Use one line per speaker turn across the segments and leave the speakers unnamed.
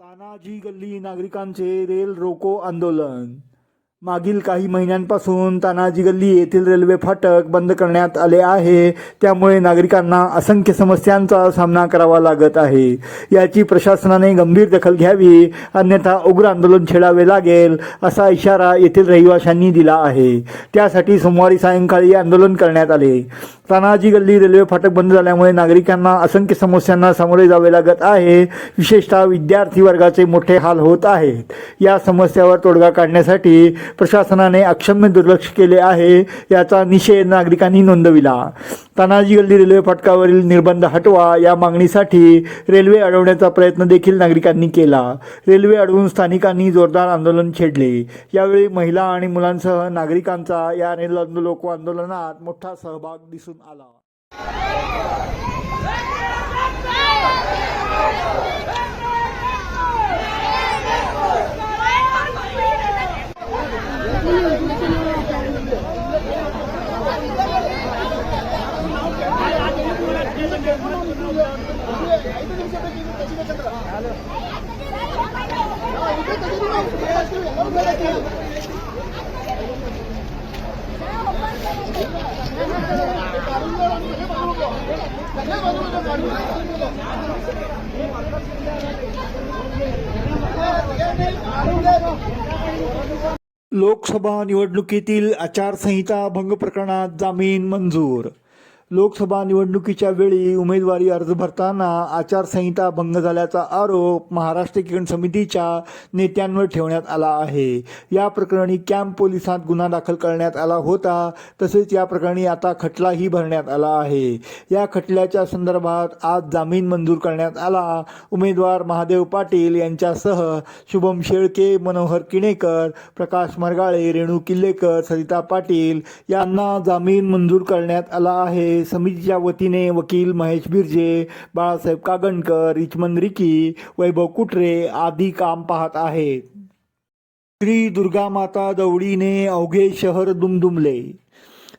तानाजी गल्ली नागरिकांचे रेल रोको आंदोलन. मागील काही महिन्यांपासून तानाजी गल्ली येथील रेल्वे फाटक बंद करण्यात आले आहे. त्यामुळे नागरिकांना असंख्य समस्यांचा सामना करावा लागत आहे. याची प्रशासनाने गंभीर दखल घ्यावी अन्यथा उग्र आंदोलन छेडावे लागेल असा इशारा येथील रहिवाशांनी दिला आहे. त्यासाठी सोमवारी सायंकाळी आंदोलन करण्यात आले. तानाजी गल्ली रेल्वे फाटक बंद झाल्यामुळे नागरिकांना असंख्य समस्यांना सामोरे जावे लागत आहे. विशेषतः विद्यार्थी वर्गाचे मोठे हाल होत आहेत. या समस्यावर तोडगा काढण्यासाठी प्रशासनाने अक्षम्य दुर्लक्ष केले आहे याचा निषेध नागरिकांनी नोंदविला. तानाजी गल्ली रेल्वे फाटकावरील निर्बंध हटवा या मागणीसाठी रेल्वे अडवण्याचा प्रयत्न देखील नागरिकांनी केला. रेल्वे अडवून स्थानिकांनी जोरदार आंदोलन छेडले. यावेळी महिला आणि मुलांसह नागरिकांचा या रेल लोक आंदोलनात मोठा सहभाग दिसून आला लोकसभा निवडणुकीतील आचारसंहिता भंग प्रकरणात जामीन मंजूर लोकसभा निवडणुकीच्या वेळी उमेदवारी अर्ज भरताना आचारसंहिता भंग झाल्याचा आरोप महाराष्ट्र किरण समितीच्या नेत्यांवर ठेवण्यात आला आहे. या प्रकरणी कॅम्प पोलिसात गुन्हा दाखल करण्यात आला होता तसेच या प्रकरणी आता खटलाही भरण्यात आला आहे. या खटल्याच्या संदर्भात आज जामीन मंजूर करण्यात आला. उमेदवार महादेव पाटील यांच्यासह शुभम शेळके मनोहर किणेकर प्रकाश मरगाळे रेणू किल्लेकर सरिता पाटील यांना जामीन मंजूर करण्यात आला आहे. समितीच्या वतीने वकील महेश बिर्जे बाळासाहेब कागणकर रिचमन रिकी वैभव कुटरे आदी काम पाहत आहेत. श्री दुर्गा माता दौडीने अवघे शहर दुमदुमले.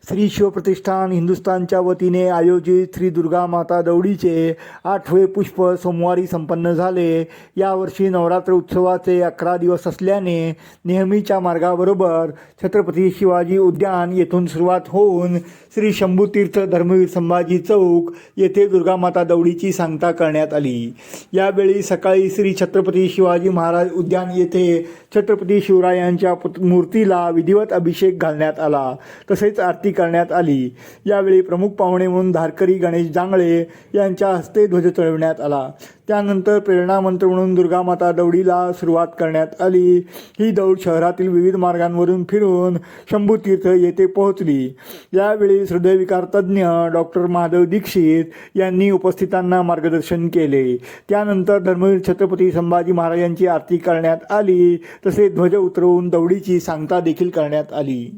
श्री शिवप्रतिष्ठान हिंदुस्थानच्या वतीने आयोजित श्री दुर्गा माता दौडीचे आठवे पुष्प सोमवारी संपन्न झाले. यावर्षी नवरात्र उत्सवाचे अकरा दिवस असल्याने नेहमीच्या मार्गाबरोबर छत्रपती शिवाजी उद्यान येथून सुरुवात होऊन श्री शंभूतीर्थ धर्मवीर संभाजी चौक येथे दुर्गा माता दौडीची सांगता करण्यात आली. यावेळी सकाळी श्री छत्रपती शिवाजी महाराज उद्यान येथे छत्रपती शिवरायांच्या मूर्तीला विधिवत अभिषेक घालण्यात आला. तसेच आरती करण्यात आली. यावेळी प्रमुख पाहुणे म्हणून धारकरी गणेश जांगळे यांच्या हस्ते ध्वज चढविण्यात आला. त्यानंतर प्रेरणा मंत्र म्हणून दुर्गामाता दौडीला सुरुवात करण्यात आली. ही दौड शहरातील विविध मार्गांवरून फिरून शंभूतीर्थ येथे पोहोचली. यावेळी हृदयविकार तज्ज्ञ डॉक्टर महादेव दीक्षित यांनी उपस्थितांना मार्गदर्शन केले. त्यानंतर धर्मवीर छत्रपती संभाजी महाराजांची आरती करण्यात आली. तसेच ध्वज उतरवून दौडीची सांगता देखील करण्यात आली.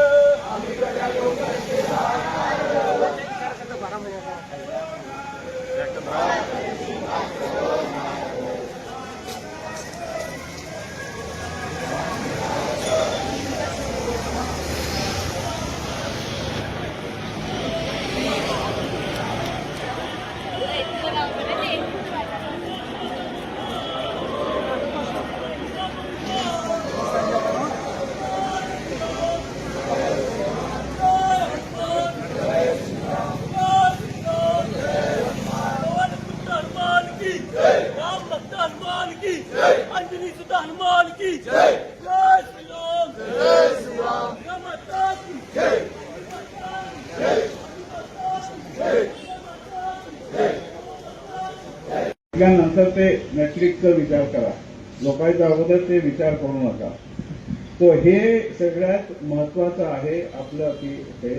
नंतर ते मॅट्रिकचा विचार करा. लोकांच्या अगोदर ते विचार करू नका. तो हे सगळ्यात महत्वाचं आहे आपलं की ते.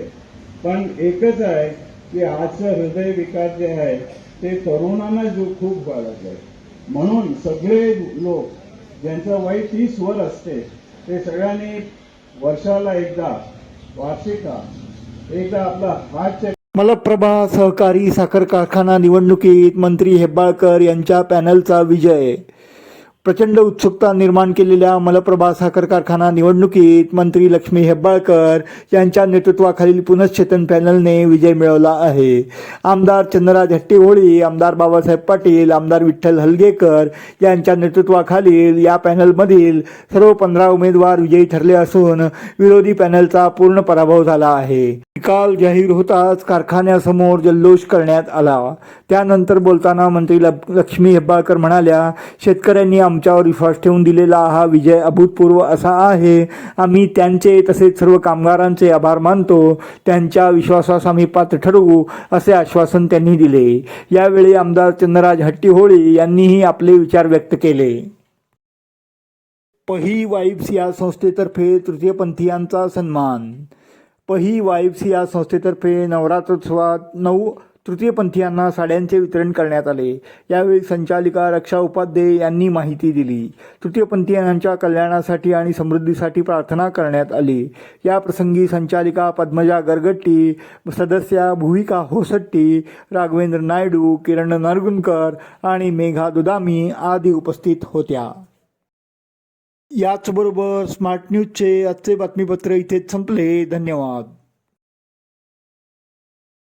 पण एकच आहे की आजचं हृदय विकार जे आहे ते तरुणांना जो खूप वाढत आहे म्हणून सगळे लोक ज्यांचं वय तीस वर असते ते सगळ्यांनी वर्षाला एकदा वार्षिका एकदा आपला हात चेक
मलप्रभा सहकारी साखर कारखाना निवडणुकीत मंत्री हेब्बाळकर यांच्या पॅनलचा विजय प्रचंड उत्सुकता निर्माण केलेल्या मलप्रभा साखर कारखाना निवडणुकीत मंत्री लक्ष्मी हेब्बाळकर यांच्या नेतृत्वाखालील पुनश्चेतन पॅनलने विजय मिळवला आहे. आमदार चंद्रराज हट्टीहोळी आमदार बाबासाहेब पाटील आमदार विठ्ठल हलगेकर यांच्या नेतृत्वाखालील या पॅनलमधील सर्व पंधरा उमेदवार विजयी ठरले असून विरोधी पॅनलचा पूर्ण पराभव झाला आहे. निकाल जाहीर होताच कारखान्यासमोर जल्लोष करण्यात आला. त्यानंतर बोलताना मंत्री लक्ष्मी हेब्बाळकर म्हणाल्या शेतकऱ्यांनी आमच्यावर विश्वास ठेवून दिलेला हा विजय अभूतपूर्व असा आहे. आम्ही त्यांचे तसेच सर्व कामगारांचे आभार मानतो. त्यांच्या विश्वासास आम्ही पात्र ठरवू असे आश्वासन त्यांनी दिले. यावेळी आमदार चंद्रराज हट्टीहोळी यांनीही आपले विचार व्यक्त केले. पही वाईब्स या संस्थेतर्फे तृतीयपंथीयांचा सन्मान. पही वाईब्स या संस्थेतर्फे नवरात्रोत्सवात नऊ तृतीयपंथीयांना साड्यांचे वितरण करण्यात आले. यावेळी संचालिका रक्षा उपाध्ये यांनी माहिती दिली. तृतीयपंथीयांच्या कल्याणासाठी आणि समृद्धीसाठी प्रार्थना करण्यात आली. या प्रसंगी संचालिका पद्मजा गरगट्टी सदस्या भूविका होसट्टी राघवेंद्र नायडू किरण नरगुनकर आणि मेघा दुदामी आदी उपस्थित होत्या. याचबरोबर स्मार्ट न्यूजचे आजचे बातमीपत्र इथेच संपले. धन्यवाद.